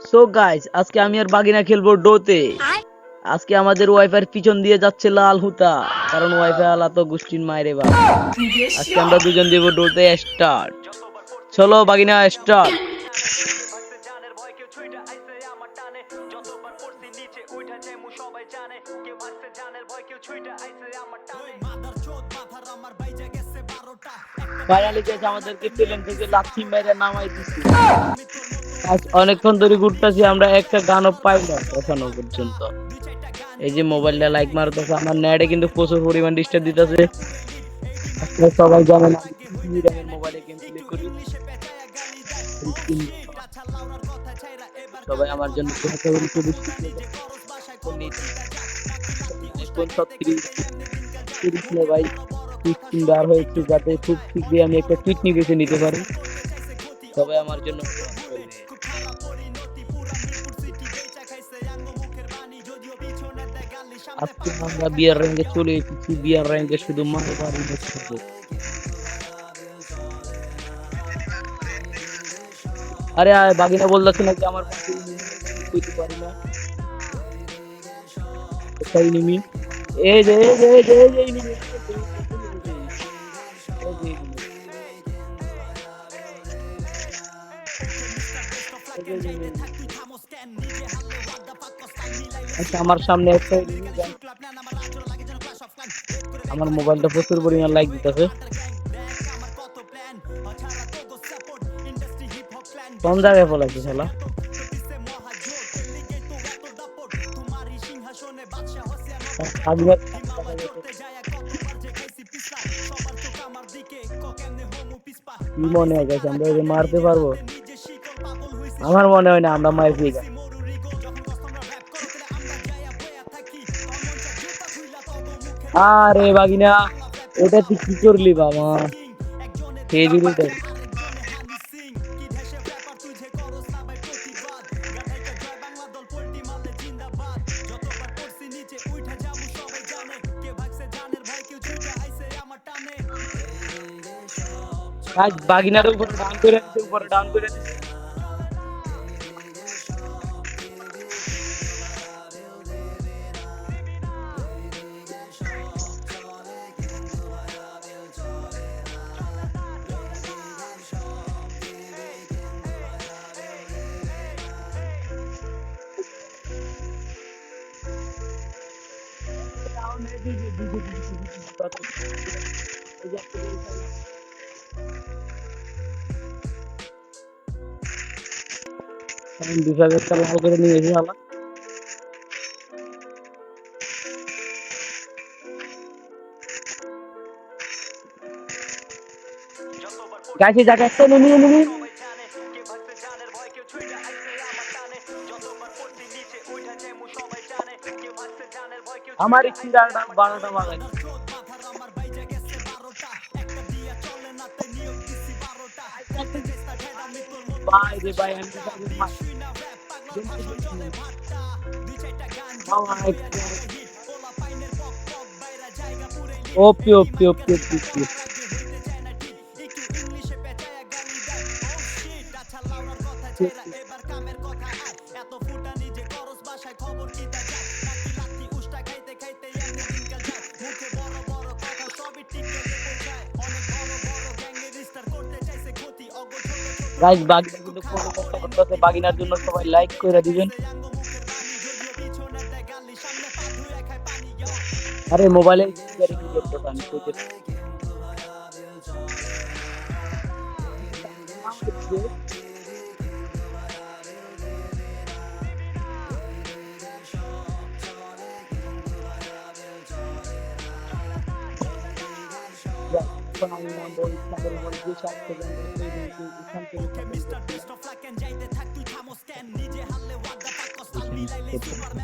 So guys আজকে আমি আর বাগিনা খেলব ডোতে। আজকে আমাদের ওয়াইফাই পিছন দিয়ে যাচ্ছে লাল হুতা। কারণ ওয়াইফাই আলা তো গুষ্টির মায়েরে বা আজকে আমরা দুজন দেব ডোতে স্টার্ট চলো বাগিনা স্টার্ট ফাইনালি আমাদেরকে প্লেন থেকে লাথি মেরে নামাই দিচ্ছে অনেকক্ষণ ধরে ঘুরতেছি, আমরা একটা গানও পাইলাম এখনও পর্যন্ত। এই যে মোবাইলটা লাইক মারতেছে, আমার নেটে কিন্তু প্রচুর পরিমাণ ডিস্টার্ব দিতেছে। সবাই প্লে করি। সবাই আমার জন্য নে ভাই আমি একটা কিডনি বেছে নিতে পারি। সবাই আমার জন্য আজকে আমরা বিয়ার র্যাঙ্কে চলে এসেছি। বিয়ার র্যাঙ্কে শুধু মারবারই খাব আরে বাগিনা বলতেছে নাকি আমার কইতে পারি না। এই যে এই যে এই যে এই যে আচ্ছা আমার সামনে একটা আমার মোবাইলটা প্রচুর পরিমাণ লাইক দিতেছে। কোন জায়গায় পলাইছে শালা? কি মনে হয় আমরা মারতে পারব? আমার মনে হয় না, আমরা মার পেয়ে যাব আরে বাগিনা, এটা তুই কি করলি বাবা? খেয়ে তো। বাগিনার উপরে ডান করে উপরে ডাউন করে দিতে আমি বিভাগে একটা লাল করে নিয়ে এসে আলা যতবার পড়ছি গাছে জায়গা একটা নেমে নেমে আমার চিন্তাটা বারোটা বাগাই ভাই রে ভাই আমি তো তাকে মার- মামা, একটু- ওপি ওপি ওপি ওপি ওপি। গাইস বাগিনা কিন্তু খুব কষ্ট করতেছে বাগিনার জন্য সবাই লাইক করে দিবেন। আরে মোবাইলে আমি আমি নামবো ইসলামের উপর যে কেন্দ্র সবার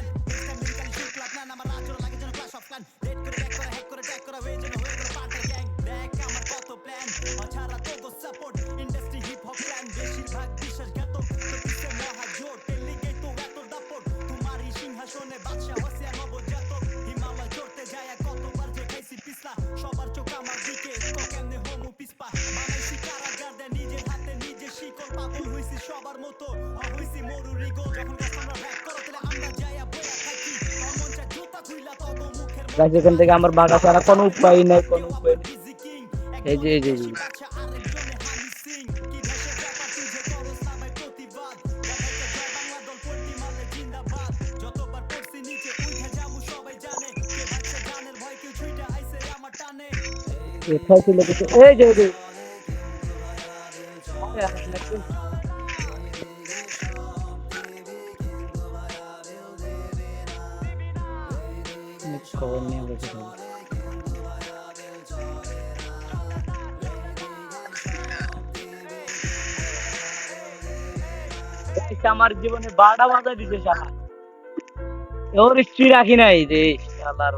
গাছ এখান থেকে আমার বাঘা ছাড়া কোনো উপায় নাই কোনো উপায় নেই এই যে এই যে এই যে। এই যে খবর নিয়ে। এটা আমার জীবনে বারোটা বাজা দিছে শালা। ওর স্ত্রী রাখি নাই রে শালার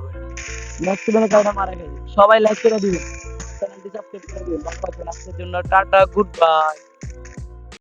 দিনে কয়টা মারা গেছে। সবাই লাইক করে দিবেন। চ্যানেলটি সাবস্ক্রাইব করে দিবেন। জন্য টাটা গুড বাই